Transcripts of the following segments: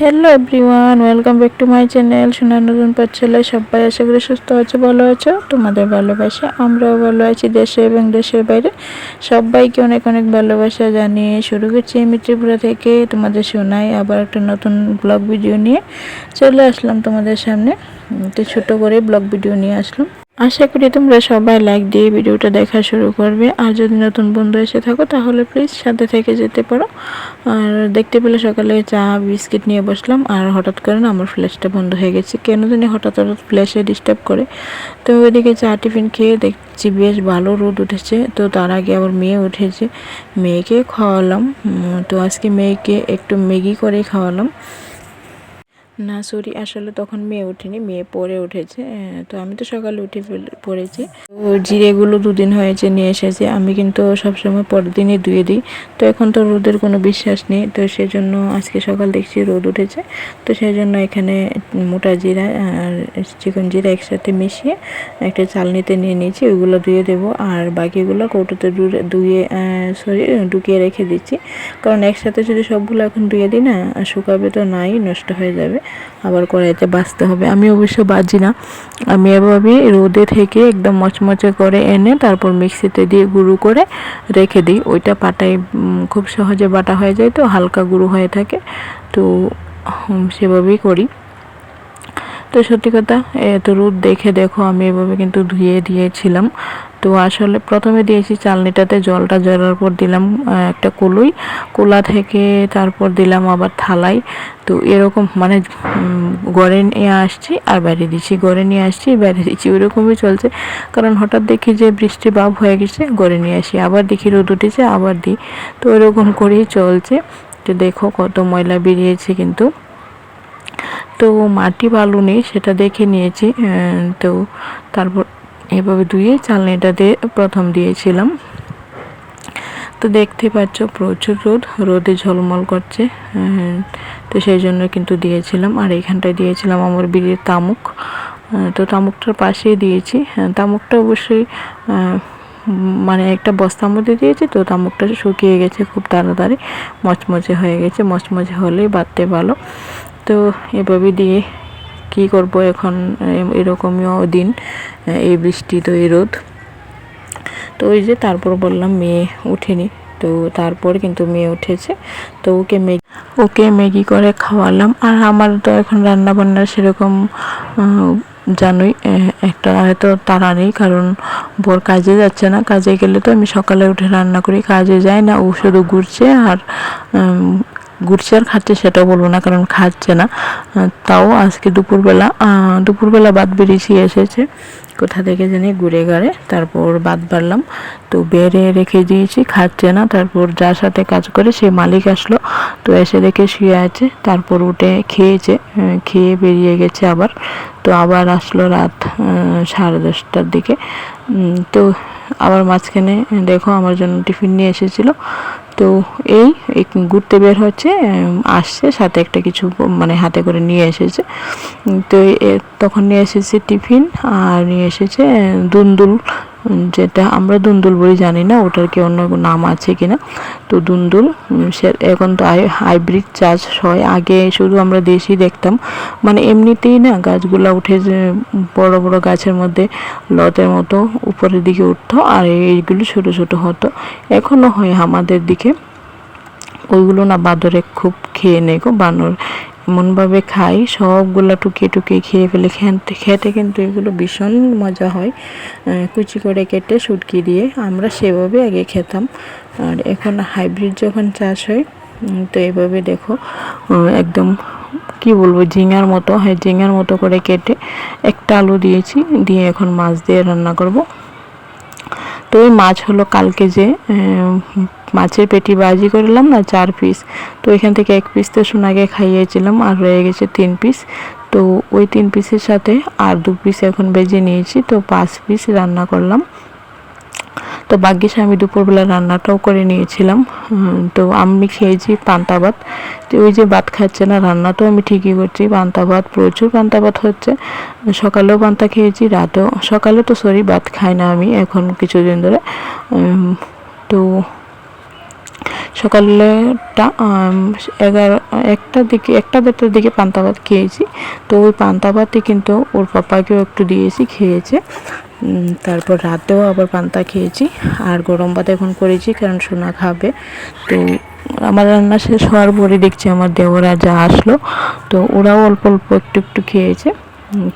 Hello everyone welcome back to my channel সোনার নতুন পাঠশালায় সবাই আশা করি সুস্থ আছো, ভালো আছো। তোমাদের ভালোবাসা, আমরাও ভালো আছি দেশে এবং দেশের বাইরে। সবাইকে অনেক অনেক ভালোবাসা জানিয়ে শুরু করছি আমি ত্রিপুরা থেকে তোমাদের শোনাই আবার একটা নতুন ব্লগ ভিডিও নিয়ে চলে আসলাম তোমাদের সামনে। তো ছোট করে ব্লগ ভিডিও নিয়ে আসলাম। আশা করি তোমরা সবাই লাইক দিয়ে ভিডিওটা দেখা শুরু করবে। আর যদি নতুন বন্ধু এসে থাকো, তাহলে প্লিজ সাথে থেকে যেতে পারো। আর দেখতে পেলে সকালে চা, বিস্কিট নিয়ে বসলাম। আর হঠাৎ করে না আমার ফ্ল্যাশটা বন্ধ হয়ে গেছে। কেন জানি হঠাৎ হঠাৎ ফ্ল্যাশে ডিস্টার্ব করে। তো ওইদিকে চা টিফিন খেয়ে দেখছি বেশ ভালো রোদ উঠেছে। তো তার আগে আবার মেয়ে উঠেছে। মেয়েকে খাওয়ালাম। তো আজকে মেয়েকে একটু ম্যাগি করে খাওয়ালাম। না, সরি, আসলে তখন মেয়ে ওঠেনি, মেয়ে পরে উঠেছে তো আমি তো সকালে উঠে পড়েছি। তো জিরেগুলো দুদিন হয়েছে, নিয়ে এসেছে, আমি কিন্তু সবসময় পরের দিনই ধুয়ে দিই। তো এখন তো রোদের কোনো বিশ্বাস নেই, তো সেজন্য আজকে সকাল দেখছি রোদ উঠেছে। তো সেই জন্য এখানে মোটা জিরা আর চিকন জিরা একসাথে মিশিয়ে একটা চালনিতে নিয়ে নিয়েছি, ওইগুলো ধুয়ে দেবো। আর বাকিগুলো কৌটোতে ধুয়ে সরি, ঢুকিয়ে রেখে দিচ্ছি। কারণ একসাথে যদি সবগুলো এখন ধুয়ে দিই না, শুকাবে তো নাই, নষ্ট হয়ে যাবে। আবার কড়াইতে বাছতে হবে। আমি অবশ্য বাজি না। আমি এভাবে রোদে থেকে একদম মচমচে করে এনে তারপর মিক্সিতে দিয়ে গুঁড়ো করে রেখে দিই। ওইটা পাটায় খুব সহজে বাটা হয়ে যায় তো, হালকা গুঁড়ো হয়ে থাকে। তো সেভাবেই করি। তো সত্যি কথা এত রোদ দেখে দেখো, আমি এভাবে কিন্তু ধুয়ে দিয়েছিলাম। তো আসলে প্রথমে দিয়েছি চালনিটাতে জলটা জ্বলার পর দিলাম একটা কলুই। কুলা থেকে তারপর দিলাম আবার থালাই তো এরকম মানে গড়ে নিয়ে আসছি আর বাইরে দিচ্ছি। গড়ে নিয়ে আসছি বাইরে দিচ্ছি। ওইরকমই চলছে। কারণ হঠাৎ দেখি যে বৃষ্টি বাপ হয়ে গেছে, গড়ে নিয়ে আসি। আবার দেখি রোদ উঠেছে, আবার দিই। তো ওইরকম করেই চলছে। তো দেখো কত ময়লা বেরিয়েছে কিন্তু। তো মাটি বালু নেই, সেটা দেখে নিয়েছি তো তারপর এভাবে ধুয়ে চালনিটাতে প্রথম দিয়েছিলাম। তো দেখতে পাচ্ছ প্রচুর রোদ রোদে ঝলমল করছে। তো সেই জন্য কিন্তু দিয়েছিলাম। আর এখানটায় দিয়েছিলাম আমার বিড়ির তামুক। তো তামুকটার পাশেই দিয়েছি। হ্যাঁ, তামুকটা অবশ্যই মানে একটা বস্তার মধ্যে দিয়েছি তো তামুকটা শুকিয়ে গেছে খুব তাড়াতাড়ি। মচমচে হয়ে গেছে মচমচে হলেই বাড়তে ভালো। তো এভাবে দিয়ে কি করব এখন এ- এরকমইও দিন এই বৃষ্টি তো, এই রোদ। তো ওই যে তারপর বললাম মেয়ে উঠেনি, তো তারপর কিন্তু মেয়ে উঠেছে, তো ওকে ম্যাগি ওকে ম্যাগি করে খাওয়ালাম। আর আমার তো এখন রান্না বান্নার সেরকম জানোই একটা হয়তো তারা নেই, কারণ বোর কাজে যাচ্ছে না। কাজে গেলে তো আমি সকালে উঠে রান্না করি, কাজে যাই না, ও শুধু ঘুরছে আর ঘুরছে আর খাচ্ছে সেটাও বলব না, কারণ খাচ্ছে না। তাও আজকে দুপুরবেলা দুপুরবেলা বাদ বেরিয়েছি, এসেছে। কোথা থেকে জানি ঘুরে গাড়ে তারপর বাদ বাড়লাম। তো বেড়ে রেখে দিয়েছি, খাচ্ছে না। তারপর যার সাথে কাজ করে, সে মালিক আসলো। তো এসে দেখে শুয়ে আছে। তারপর উঠে খেয়েছে খেয়ে বেরিয়ে গেছে আবার। তো আবার আসলো রাত সাড়ে দশটার দিকে। তো আবার মাঝখানে, দেখো আমার জন্য টিফিন নিয়ে এসেছিল। তো এই ঘুরতে বের হচ্ছে আসছে, সাথে একটা কিছু মানে হাতে করে নিয়ে এসেছে। তো তখন নিয়ে এসেছে টিফিন, আর নিয়ে এসেছে দুন্দুল। যেটা আমরা দুন্দুল বলি, জানি না ওটার কি অন্য নাম আছে কিনা। তো দুন্দুল সে এখন তো হাইব্রিড চাষ হয়। আগে শুধু আমরা দেশি দেখতাম। মানে এমনিতেই না, গাছগুলো উঠে যে, বড় বড় গাছের মধ্যে লতের মতো উপরের দিকে উঠতো, আর এইগুলো ছোট ছোট হতো। এখনও হয় আমাদের দিকে। ওইগুলো না বাদরে খুব খেয়ে নেই গো, বানর। এমনভাবে খাই, সবগুলা টুকিয়ে টুকিয়ে খেয়ে ফেলে খেতে কিন্তু এগুলো ভীষণ মজা হয়। কুচি করে কেটে শুটকি দিয়ে আমরা সেভাবে আগে খেতাম। আর এখন হাইব্রিড যখন চাষ হয় তো এভাবে দেখো একদম কি বলব, ঝিঙার মতো হ্যাঁ ঝিঙার মতো করে কেটে একটা আলু দিয়েছি, দিয়ে এখন মাছ দিয়ে রান্না করব। তো ওই মাছ হলো কালকে যে মাছের পেটি বাজি করলাম না, চার পিস তো এখান থেকে এক পিস তো সোনাকে খাইয়েছিলাম আর রয়ে গেছে তিন পিস তো ওই তিন পিসের সাথে আর দু পিস এখন বেজে নিয়েছি, তো পাঁচ পিস রান্না করলাম। তো ভাগ্যিস আমি দুপুরবেলা রান্নাটাও করে নিয়েছিলাম। তো আমি খেয়েছি পান্তা ভাত। তো ওই যে ভাত খাচ্ছে না রান্না তো আমি ঠিকই করছি। পান্তা ভাত প্রচুর পান্তা ভাত হচ্ছে। সকালেও পান্তা খেয়েছি, রাতেও। সকালে তো সরি ভাত খাই না আমি, এখন কিছুদিন ধরে। তো সকালেটা এগারো একটার দিকে, একটা দেড়টার দিকে পান্তা ভাত খেয়েছি। তো ওই পান্তা ভাতই কিন্তু ওর পাপাকেও একটু দিয়েছি, খেয়েছে। তারপর রাতেও আবার পান্তা খেয়েছি। আর গরম ভাত এখন করেছি, কারণ সোনা খাবে। তো আমার রান্না শেষ হওয়ার পরে দেখছি আমার দেওরা যা আসলো। তো ওরাও অল্প অল্প একটু একটু খেয়েছে।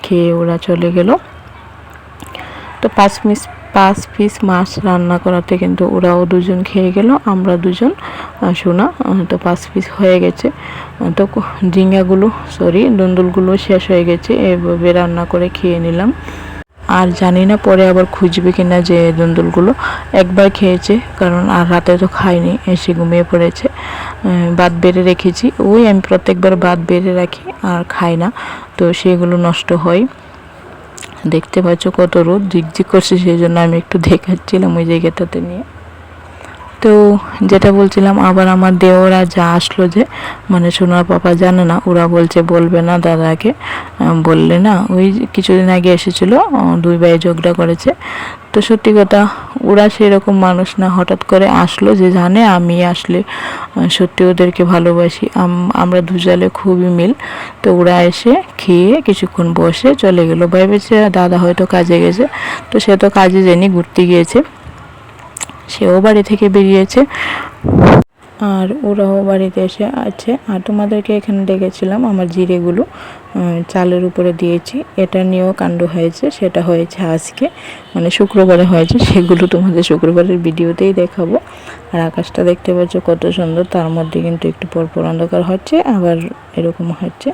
খেয়ে ওরা চলে গেল। তো পাঁচ পিস পাঁচ পিস মাছ রান্না করাতে কিন্তু ওরাও দুজন খেয়ে গেল, আমরা দুজন সোনা তো পাঁচ পিস হয়ে গেছে। তো ক- ঝিঙ্গাগুলো সরি দুন্দুলগুলো শেষ হয়ে গেছে, এভাবে রান্না করে খেয়ে নিলাম। আর জানি না পরে আবার খুঁজবে কিনা যে দুন্দুলগুলো একবার খেয়েছে, কারণ আর রাতে তো খাইনি, এসে ঘুমিয়ে পড়েছে। ভাত বেড়ে রেখেছি, ওই আমি প্রত্যেকবার ভাত বেড়ে রাখি, আর খাই না, তো সেগুলো নষ্ট হয়। দেখতে পাচ্ছ কত রোদ ঝিকঝিক করছে সেই জন্য আমি একটু দেখাচ্ছিলাম ওই জায়গাটাতে নিয়ে। তো যেটা বলছিলাম, আবার আমার দেওরা যা আসলো যে মানে সোনার পাপা জানে না, ওরা বলছে, বলবে না দাদাকে। বললে না। ওই কিছুদিন আগে এসেছিল দুই ভাই ঝগড়া করেছে। তো সত্যি কথা, ওরা সেরকম মানুষ না। হঠাৎ করে আসলো যে জানে, আমি আসলে সত্যি ওদেরকে ভালোবাসি। আম- আমরা দুজালে খুবই মিল। তো ওরা এসে খেয়ে কিছুক্ষণ বসে চলে গেলো। ভেবেছে দাদা হয়তো কাজে গেছে। তো সে তো কাজে যায়নি, ঘুরতে গিয়েছে। সেও বাড়ি থেকে বেরিয়েছে। আর ওরাও বাড়িতে এসে আছে। আর তোমাদেরকে এখানে দেখেছিলাম আমার জিরেগুলো চালের উপরে দিয়েছি। এটা নিয়েও কাণ্ড হয়েছে। সেটা হয়েছে আজকে। মানে শুক্রবারে হয়েছে। সেগুলো তোমাদের শুক্রবারের ভিডিওতেই দেখাবো। আর আকাশটা দেখতে পাচ্ছ কত সুন্দর। তার মধ্যে কিন্তু একটু পরপর অন্ধকার হচ্ছে। আবার এরকম হচ্ছে।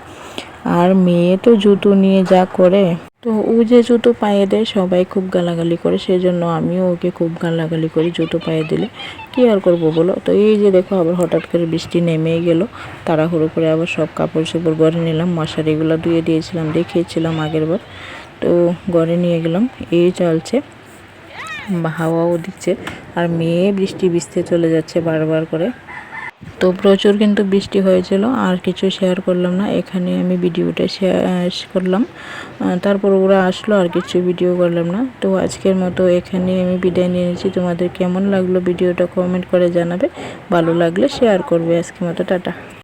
আর মেয়ে তো জুতো নিয়ে যা করে। তো ও যে জুতো পায়ে দেয়, সবাই খুব গালাগালি করে সেই জন্য আমিও ওকে খুব গালাগালি করি জুতো পায়ে দিলে। কি আর করব বলো? তো এই যে দেখো, আবার হঠাৎ করে বৃষ্টি নেমেই গেল। তাড়াহুড়ো করে আবার সব কাপড় চোপড় ঘরে নিলাম মশারিগুলো ধুয়ে দিয়েছিলাম, দেখিয়েছিলাম আগের বার। তো ঘরে নিয়ে গেলাম এই চলছে। হাওয়াও দিচ্ছে, আর মেয়ে বৃষ্টি ভিজতে চলে যাচ্ছে বারবার করে। তো প্রচুর কিন্তু বৃষ্টি হয়েছিল, আর কিছু শেয়ার করলাম না। এখানে আমি ভিডিওটা শেয়ার করলাম। তারপর ওরা আসলো, আর কিছু ভিডিও করলাম না। তো আজকের মতো এখানে আমি বিদায় নিয়ে নিয়েছি তোমাদের কেমন লাগল ভিডিওটা কমেন্ট করে জানাবে। ভালো লাগলে শেয়ার করবে। আজকের মতো টাটা।